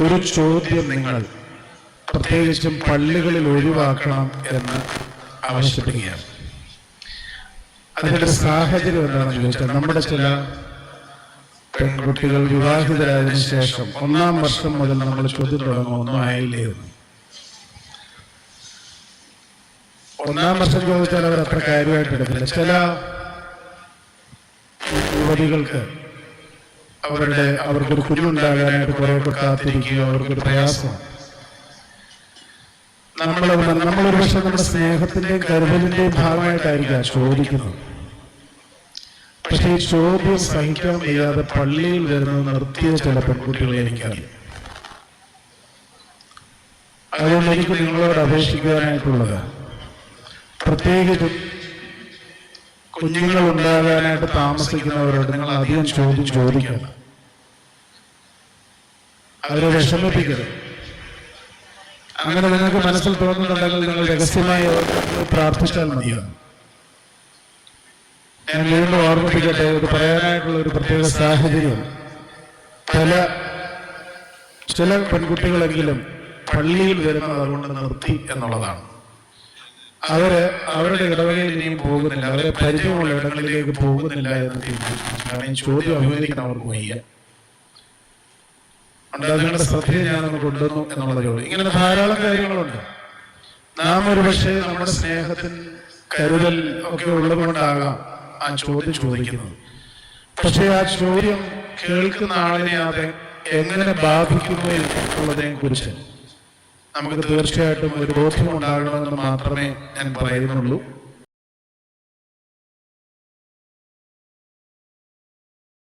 ഒരു ചോദ്യം നിങ്ങൾ പ്രത്യേകിച്ചും പള്ളികളിൽ ഒഴിവാക്കണം എന്ന് ആവശ്യപ്പെടുകയാണ്. അതിന്റെ സാഹചര്യം എന്താണെന്ന് ചോദിച്ചാൽ നമ്മുടെ ചില പെൺകുട്ടികൾ വിവാഹിതരായതിനു ശേഷം ഒന്നാം വർഷം മുതൽ നമ്മൾ ചോദ്യം തുടങ്ങും ഒന്നും ആയില്ലേ ഒന്നാം വർഷം ചോദിച്ചാൽ അവർ അത്ര കാര്യമായിട്ട് എടുക്കില്ല ചില യുവതികൾക്ക് അവരുടെ അവർക്കൊരു കുഞ്ഞുണ്ടാകാനായിട്ട് കുറെ കാത്തിരിക്കുക അവർക്കൊരു പ്രയാസമാണ് നമ്മൾ നമ്മളൊരു പക്ഷെ നമ്മുടെ സ്നേഹത്തിന്റെയും കരുതലിന്റെയും ഭാഗമായിട്ടായിരിക്കാം ചോദിക്കുന്നത്. പക്ഷെ ഈ ചോദ്യം സഹിക്കാൻ വയ്യാതെ പള്ളിയിൽ വരുന്ന നിർത്തിയ ചില പെൺകുട്ടികളെ എനിക്കറിയാം. അതുകൊണ്ട് എനിക്ക് നിങ്ങളോട് അപേക്ഷിക്കാനായിട്ടുള്ളത് പ്രത്യേകിച്ചും കുഞ്ഞുങ്ങൾ ഉണ്ടാകാനായിട്ട് താമസിക്കുന്നവരോട് നിങ്ങൾ അധികം ചോദ്യം ചോദിക്കണം അവരെ വിഷമിപ്പിക്കരുത്. അങ്ങനെ നിങ്ങൾക്ക് മനസ്സിൽ തോന്നുന്നുണ്ടെങ്കിൽ നിങ്ങൾ രഹസ്യമായി പ്രാർത്ഥിച്ചാൽ മതിയാണ് ഞാൻ വീണ്ടും ഓർമ്മിപ്പിക്കട്ടെ ഇത് പറയാനായിട്ടുള്ള ഒരു പ്രത്യേക സാഹചര്യം. പല ചില പെൺകുട്ടികളെങ്കിലും പള്ളിയിൽ വരുന്നത് അതുകൊണ്ട് നിർത്തി എന്നുള്ളതാണ്. അവർ അവരുടെ ഇടവകയിൽ ഇനിയും പോകുന്നില്ല അവരെ പരിചയമുള്ള ഇടങ്ങളിലേക്ക് പോകുന്നില്ല എന്ന് ചോദ്യം അഭിമുഖീകരിക്കാൻ അവർക്ക് വയ്യ. നിങ്ങളുടെ ശ്രദ്ധയെ ഞാൻ അങ്ങ് കൊണ്ടുവന്നു എന്നുള്ളതേ ഉള്ളൂ ഇങ്ങനെ ധാരാളം കാര്യങ്ങളുണ്ട്. നാം ഒരു പക്ഷേ നമ്മുടെ സ്നേഹത്തിൽ കരുതൽ ഒക്കെ ഉള്ളതുകൊണ്ടാകാം ആ ചോദ്യം ചോദിക്കുന്നത്. പക്ഷേ ആ ചോദ്യം കേൾക്കുന്ന ആളിനെ അത് എങ്ങനെ ബാധിക്കുന്നു എന്നുള്ളതിനെ കുറിച്ച് നമുക്ക് തീർച്ചയായിട്ടും ഒരു ബോധ്യം ഉണ്ടാകണമെന്ന് മാത്രമേ ഞാൻ പറയുന്നുള്ളൂ.